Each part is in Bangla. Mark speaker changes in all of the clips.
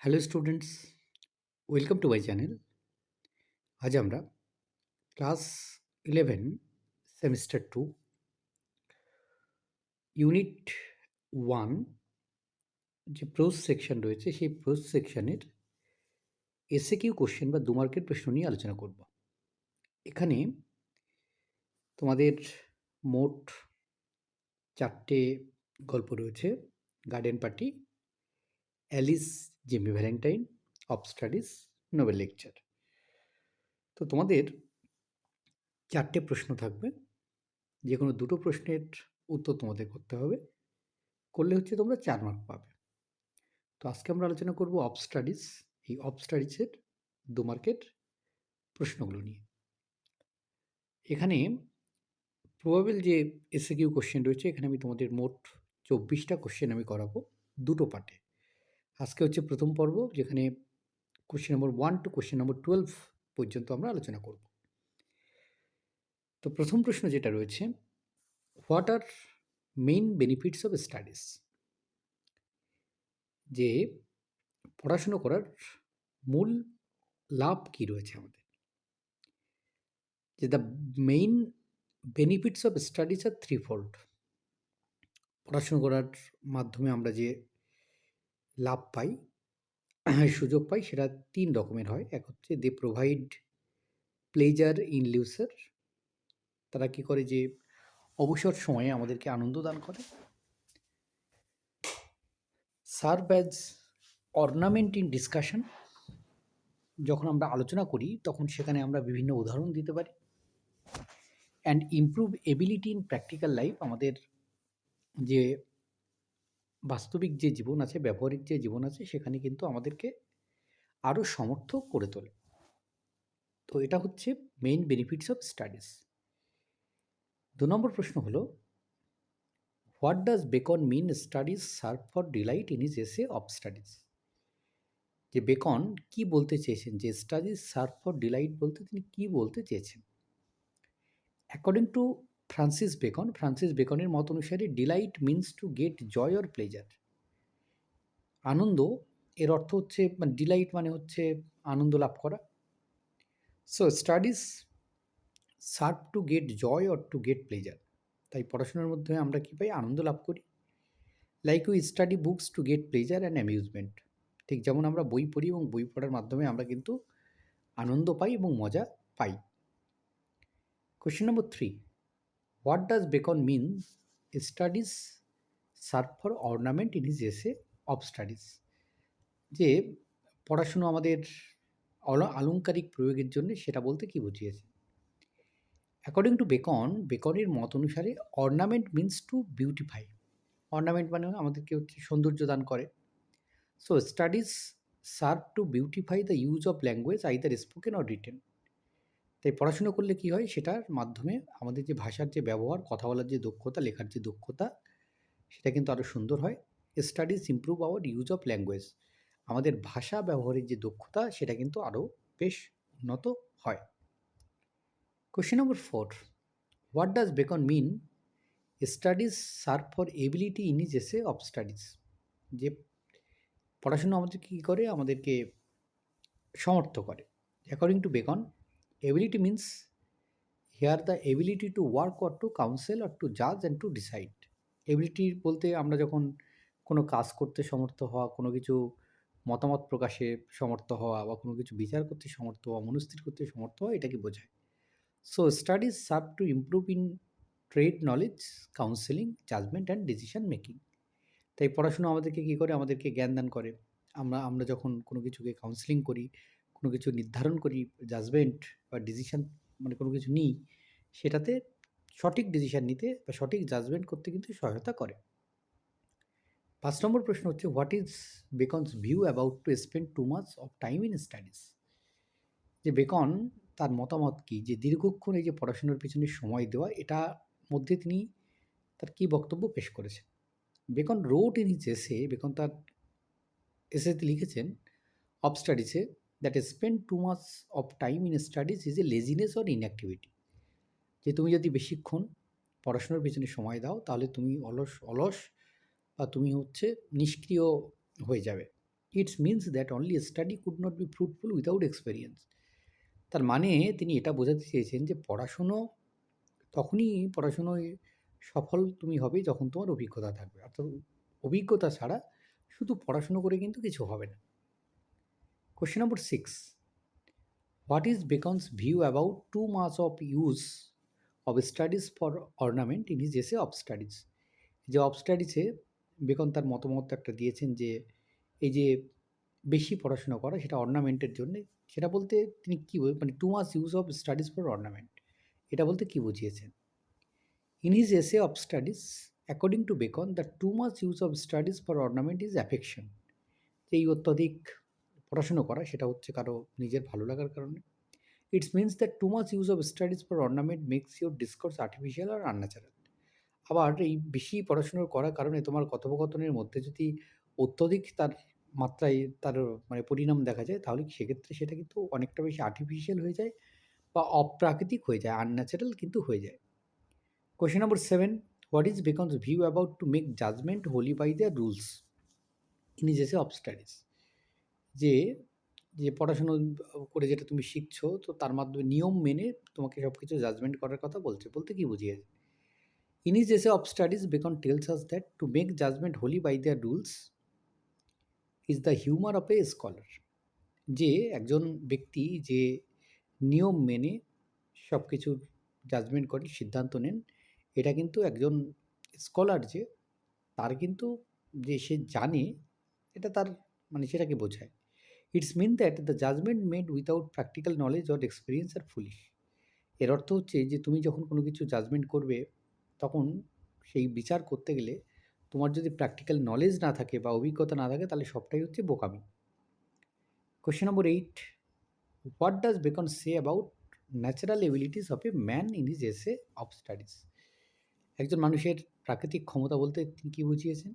Speaker 1: Hello students welcome to my channel আজ আমরা class eleven semester two unit one যে প্রোজ সেকশন রয়েছে সেই প্রোজ সেকশনের এসে কিউ কোশ্চেন বা দু মার্কের প্রশ্ন নিয়ে আলোচনা করব এখানে তোমাদের মোট চারটে গল্প রয়েছে garden party Alice, Jamie Valentine, of studies Nobel lecture. তো তোমাদের চারটে প্রশ্ন থাকবে। যে কোনো দুটো প্রশ্নের উত্তর তোমাদের করতে হবে। করলে হচ্ছে তোমরা চার মার্ক পাবে। তো আজকে আমরা আলোচনা করব অফ স্টাডিজ এই অফ স্টাডিজের দু মার্কের প্রশ্নগুলো নিয়ে। এখানে প্রবাবেল যে এসে কিউ কোশ্চেন রয়েছে, এখানে আমি তোমাদের মোট চব্বিশটা কোশ্চেন আমি করাবো দুটো পার্টে আজকে হচ্ছে প্রথম পর্ব, যেখানে question number one two question number twelve পর্যন্ত আমরা আলোচনা করব। তো প্রথম প্রশ্ন যেটা রয়েছে what are main benefits of studies যে পড়াশুনো করার মূল লাভ কি রয়েছে আমাদের? যে the main benefits of studies are three fold পড়াশুনো করার মাধ্যমে আমরা যে লাভ পাই, সুযোগ পাই, সেটা তিন রকমের হয়। এক হচ্ছে they provide pleasure in leisure তারা কি করে যে অবসর সময়ে আমাদেরকে আনন্দ দান করে। Serve as ornament in discussion যখন আমরা আলোচনা করি, তখন সেখানে আমরা বিভিন্ন উদাহরণ দিতে পারি। And improve ability in practical life আমাদের যে বাস্তবিক যে জীবন আছে, ব্যবহারিক যে জীবন আছে, সেখানে কিন্তু আমাদেরকে আরও সমর্থ করে তোলে। তো এটা হচ্ছে মেইন বেনিফিটস অফ স্টাডিজ দু নম্বর প্রশ্ন হলো what does Bacon mean studies serve for delight in his essay of studies যে বেকন কি বলতে চেয়েছেন? যে স্টাডিজ সার্ভ ফর ডিলাইট বলতে তিনি কি বলতে চেয়েছেন? According to Francis Bacon Francis বেকনের মত অনুসারে delight means to get joy or pleasure আনন্দ, এর অর্থ হচ্ছে মানে ডিলাইট মানে হচ্ছে আনন্দ লাভ করা। So studies serve to get joy or to get pleasure তাই পড়াশোনার মধ্যে আমরা কী পাই? আনন্দ লাভ করি। Like we study books to get pleasure and amusement ঠিক যেমন আমরা বই পড়ি এবং বই পড়ার মাধ্যমে আমরা কিন্তু আনন্দ পাই এবং মজা পাই। Question number three what does Bacon mean studies serve for ornament in his essay of studies যে পড়াশুনো আমাদের আলংকারিক প্রয়োগের জন্য সেটা বলতে কি বুঝিয়েছে? অ্যাকর্ডিং টু বেকন বেকনের মত অনুসারে ornament means to beautify ornament মানে আমাদেরকে হচ্ছে সৌন্দর্য দান করে। So studies serve to beautify the use of language either spoken or written তাই পড়াশুনো করলে কি হয়? সেটার মাধ্যমে আমাদের যে ভাষার যে ব্যবহার, কথা বলার যে দক্ষতা, লেখার যে দক্ষতা, সেটা কিন্তু আরও সুন্দর হয়। Studies improve our use of language আমাদের ভাষা ব্যবহারের যে দক্ষতা, সেটা কিন্তু আরও বেশ উন্নত হয়। Question number four what does Bacon mean studies serve for ability in his essay of studies যে পড়াশুনো আমাদের কী করে? আমাদেরকে সমর্থ করে। According to Bacon ability means here the ability to work or to counsel or to জাজ অ্যান্ড টু ডিসাইড এবিলিটি বলতে আমরা যখন কোনো কাজ করতে সমর্থ হওয়া, কোনো কিছু মতামত প্রকাশে সমর্থ হওয়া বা কোনো কিছু বিচার করতে সমর্থ হওয়া, মনস্থির করতে সমর্থ হওয়া, এটাকে বোঝায়। So studies serve to improve in trade knowledge counselling judgement and decision making তাই পড়াশুনো আমাদেরকে কী করে? আমাদেরকে জ্ঞান দান করে। আমরা আমরা যখন কোনো কিছুকে কাউন্সেলিং করি কোনো কিছু নির্ধারণ করি জাজমেন্ট বা ডিসিশান মানে কোনো কিছু নিই, সেটাতে সঠিক ডিসিশান নিতে বা সঠিক জাজমেন্ট করতে কিন্তু সহায়তা করে। পাঁচ নম্বর প্রশ্ন হচ্ছে what is Bacon's view about to spend too much of time in studies যে বেকন তার মতামত কি? যে দীর্ঘক্ষণ এই যে পড়াশোনার পিছনে সময় দেওয়া, এটা মধ্যে তিনি তার কী বক্তব্য পেশ করেছেন? Bacon wrote in his essay Bacon তার এসেতে লিখেছেন of স্টাডিজে that spend too much of time in studies is a laziness or inactivity যে তুমি যদি বেশিক্ষণ পড়াশোনার পিছনে সময় দাও, তাহলে তুমি অলস অলস বা তুমি হচ্ছে নিষ্ক্রিয় হয়ে যাবে। It's means that only study could not be fruitful without experience তার মানে তিনি এটা বোঝাতে চেয়েছেন যে পড়াশুনো, তখনই পড়াশুনোয় সফল তুমি হবে যখন তোমার অভিজ্ঞতা থাকবে। অর্থাৎ অভিজ্ঞতা ছাড়া শুধু পড়াশুনো করে কিন্তু কিছু হবে না। Question number six what is Bacon's view about too much of use of studies for ornament in his essay of studies যে অফ স্টাডিজে বেকন তার মতামত একটা দিয়েছেন যে, এই যে বেশি পড়াশোনা করা, সেটা অর্নামেন্টের জন্যে, সেটা বলতে তিনি কী মানে too much use of studies for ornament এটা বলতে কী বুঝিয়েছেন? In his essay of studies according to Bacon the too much use of studies for ornament is affection এই অত্যধিক পড়াশুনো করা, সেটা হচ্ছে কারও নিজের ভালো লাগার কারণে। It's means that too much use of studies for ornament makes your discourse artificial R unnatural আবার এই বেশি পড়াশুনো করার কারণে তোমার কথোপকথনের মধ্যে যদি অত্যধিক তার মাত্রায় তার মানে পরিণাম দেখা যায়, তাহলে সেক্ষেত্রে সেটা কিন্তু অনেকটা বেশি আর্টিফিশিয়াল হয়ে যায় বা অপ্রাকৃতিক হয়ে যায় আনন্যাচারাল কিন্তু হয়ে যায়। Question number seven what is Bacon's view about to make judgement wholly by the rules in his essay of studies যে যে পড়াশুনো করে যেটা তুমি শিখছো, তো তার মাধ্যমে নিয়ম মেনে তোমাকে সব কিছু জাজমেন্ট করার কথা বলছে বলতে কি বুঝিয়েছে in his essay of studies Bacon tells us that to make judgement wholly by their rules is the humour of a scholar যে একজন ব্যক্তি যে নিয়ম মেনে সব কিছুর জাজমেন্ট করে, সিদ্ধান্ত নেন, এটা কিন্তু একজন স্কলার যে, তার কিন্তু যে সে জানে, এটা তার মানে সেটাকে বোঝায়। It's mean that the judgement made without practical knowledge or experience are foolish এর অর্থ হচ্ছে যে তুমি যখন কোনো কিছু জাজমেন্ট করবে, তখন সেই বিচার করতে গেলে তোমার যদি প্র্যাকটিক্যাল নলেজ না থাকে বা অভিজ্ঞতা না থাকে, তাহলে সবটাই হচ্ছে বোকামি। Question number eight what does Bacon say about natural abilities of a man in his essay of studies একজন মানুষের প্রাকৃতিক ক্ষমতা বলতে তিনি কী বুঝিয়েছেন?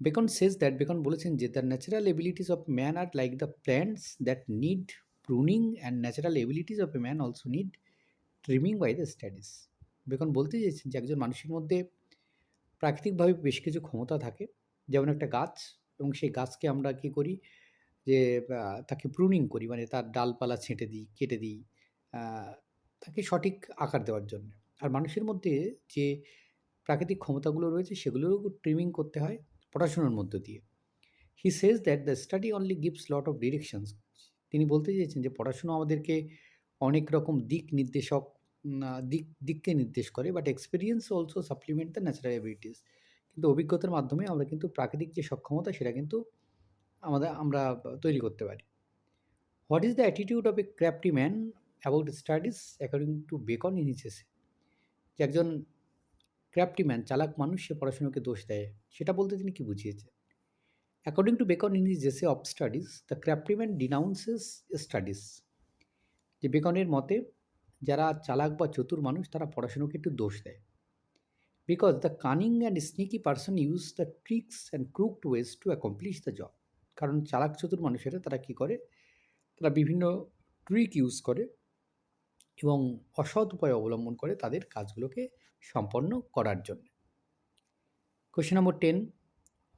Speaker 1: বেকন সেজ দ্যাট বেকন বলেছেন যে the natural abilities of man are like the plants that need pruning and natural abilities of a man also need trimming by the studies Bacon বলতে চেয়েছেন যে, একজন মানুষের মধ্যে প্রাকৃতিকভাবে বেশ কিছু ক্ষমতা থাকে, যেমন একটা গাছ, এবং সেই গাছকে আমরা কী করি? যে তাকে প্রুনিং করি মানে তার ডালপালা ছেঁটে দিই, কেটে দিই তাকে সঠিক আকার দেওয়ার জন্য। আর মানুষের মধ্যে যে প্রাকৃতিক ক্ষমতাগুলো রয়েছে, সেগুলোরও ট্রিমিং করতে হয়। পড়াশোনার মধ্য দিয়ে। He says that the study only gives lot of directions তিনি বলতে চেয়েছেন যে পড়াশুনো আমাদেরকে অনেক রকম দিক নির্দেশক দিক, দিককে নির্দেশ করে but experience also supplement the natural abilities কিন্তু অভিজ্ঞতার মাধ্যমে আমরা কিন্তু প্রাকৃতিক যে সক্ষমতা, সেটা কিন্তু আমাদের, আমরা তৈরি করতে পারি। What is the attitude of a crafty man about studies according to Bacon ইনিচেসে যে একজন ক্র্যাফটি ম্যান চালাক মানুষ, সে পড়াশুনোকে দোষ দেয়। সেটা বলতে তিনি কি বুঝিয়েছেন according to Bacon in his essay of studies the crafty man denounces studies যে বেকনের মতে, যারা চালাক বা চতুর মানুষ, তারা পড়াশুনোকে একটু দোষ দেয়। Because the cunning and sneaky person use the tricks and crooked ways to accomplish the job কারণ চালাক চতুর মানুষেরা, তারা কী করে? তারা বিভিন্ন ট্রিক ইউজ করে এবং অসৎ উপায় অবলম্বন করে তাদের কাজগুলোকে সম্পন্ন করার জন্য। Question number ten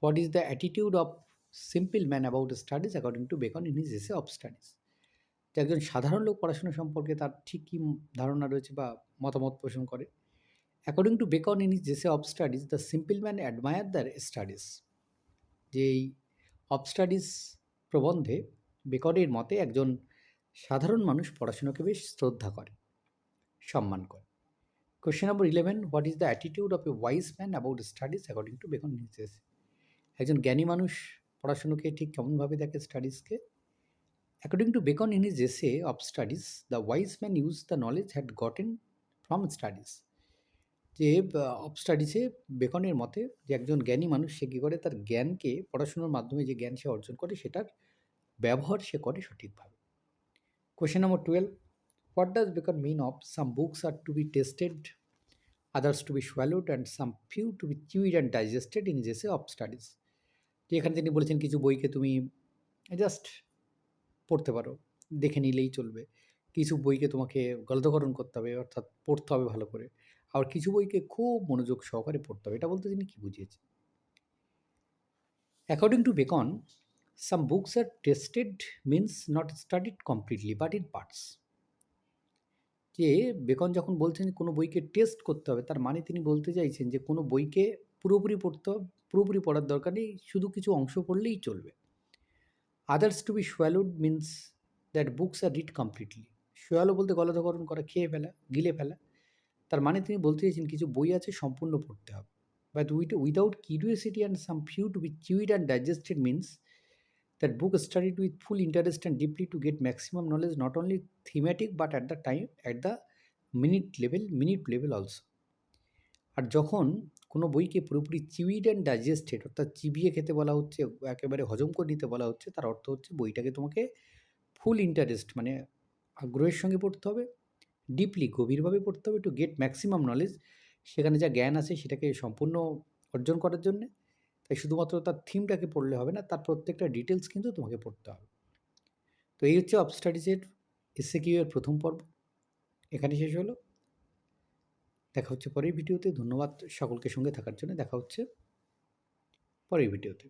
Speaker 1: what is the attitude of simple man about studies according to Bacon in his essay of studies যে একজন সাধারণ লোক পড়াশোনা সম্পর্কে তার ঠিক কী ধারণা রয়েছে বা মতামত পোষণ করে। According to Bacon in his essay of studies the simple man admire their studies যে এই অফ স্টাডিজ প্রবন্ধে বেকনের মতে একজন সাধারণ মানুষ পড়াশোনাকে বেশ শ্রদ্ধা করে, সম্মান করে। Question number eleven what is the attitude of a wise man about studies according to Bacon নিচেস একজন জ্ঞানী মানুষ পড়াশুনোকে ঠিক কেমনভাবে দেখে স্টাডিজকে according to Bacon in his essay of studies the wise man use the knowledge had gotten from studies যে অফ স্টাডিজে বেকনের মতে যে একজন জ্ঞানী মানুষ সে কী করে? তার জ্ঞানকে, পড়াশুনোর মাধ্যমে যে জ্ঞান সে অর্জন করে, সেটার ব্যবহার সে করে সঠিকভাবে। Question number twelve what does Bacon mean of some books are to be tasted others to be swallowed and some few to be chewed and digested in essay of studies যে এখানে তিনি বলেছেন কিছু বইকে তুমি জাস্ট পড়তে পারো, দেখে নিলেই চলবে। কিছু বইকে তোমাকে গলদকরণ করতে হবে, অর্থাৎ পড়তে হবে ভালো করে। আর কিছু বইকে খুব মনোযোগ সহকারে পড়তে হবে, এটা বলতে তিনি কী বুঝিয়েছেন? According to Bacon some books are tasted means not studied completely but in parts যে বেকন যখন বলছেন কোনো বইকে টেস্ট করতে হবে, তার মানে তিনি বলতে চাইছেন যে কোনো বইকে পুরোপুরি পড়তে পুরোপুরি পড়ার দরকার নেই, শুধু কিছু অংশ পড়লেই চলবে। Others to be swallowed means that books are read completely swallow বলতে গলদকরণ করা, খেয়ে ফেলা, গিলে ফেলা। তার মানে তিনি বলতে চাইছেন কিছু বই আছে সম্পূর্ণ পড়তে হবে। But with without curiosity and some few to be chewed and digested means that book studied with full interest and deeply to get maximum knowledge, not only thematic, but at the time, at the minute level minute level also. আর যখন কোনো বইকে পুরোপুরি চিউইড অ্যান্ড ডাইজেস্টেড অর্থাৎ চিবিয়ে খেতে বলা হচ্ছে, একেবারে হজম করে নিতে বলা হচ্ছে, তার অর্থ হচ্ছে বইটাকে তোমাকে ফুল ইন্টারেস্ট মানে আগ্রহের সঙ্গে পড়তে হবে ডিপলি গভীরভাবে পড়তে হবে টু গেট ম্যাক্সিমাম নলেজ সেখানে যা জ্ঞান আছে সেটাকে সম্পূর্ণ অর্জন করার জন্যে। তাই শুধুমাত্র তার থিমটাকে পড়লে হবে না, তার প্রত্যেকটা ডিটেলস কিন্তু তোমাকে পড়তে হবে। তো এই হচ্ছে অফ স্টাডিজের এসে কিউয়ের প্রথম পর্ব। এখানে শেষ হলো। দেখা হচ্ছে পরের ভিডিওতে ধন্যবাদ সকলকে সঙ্গে থাকার জন্য। দেখা হচ্ছে পরের ভিডিওতে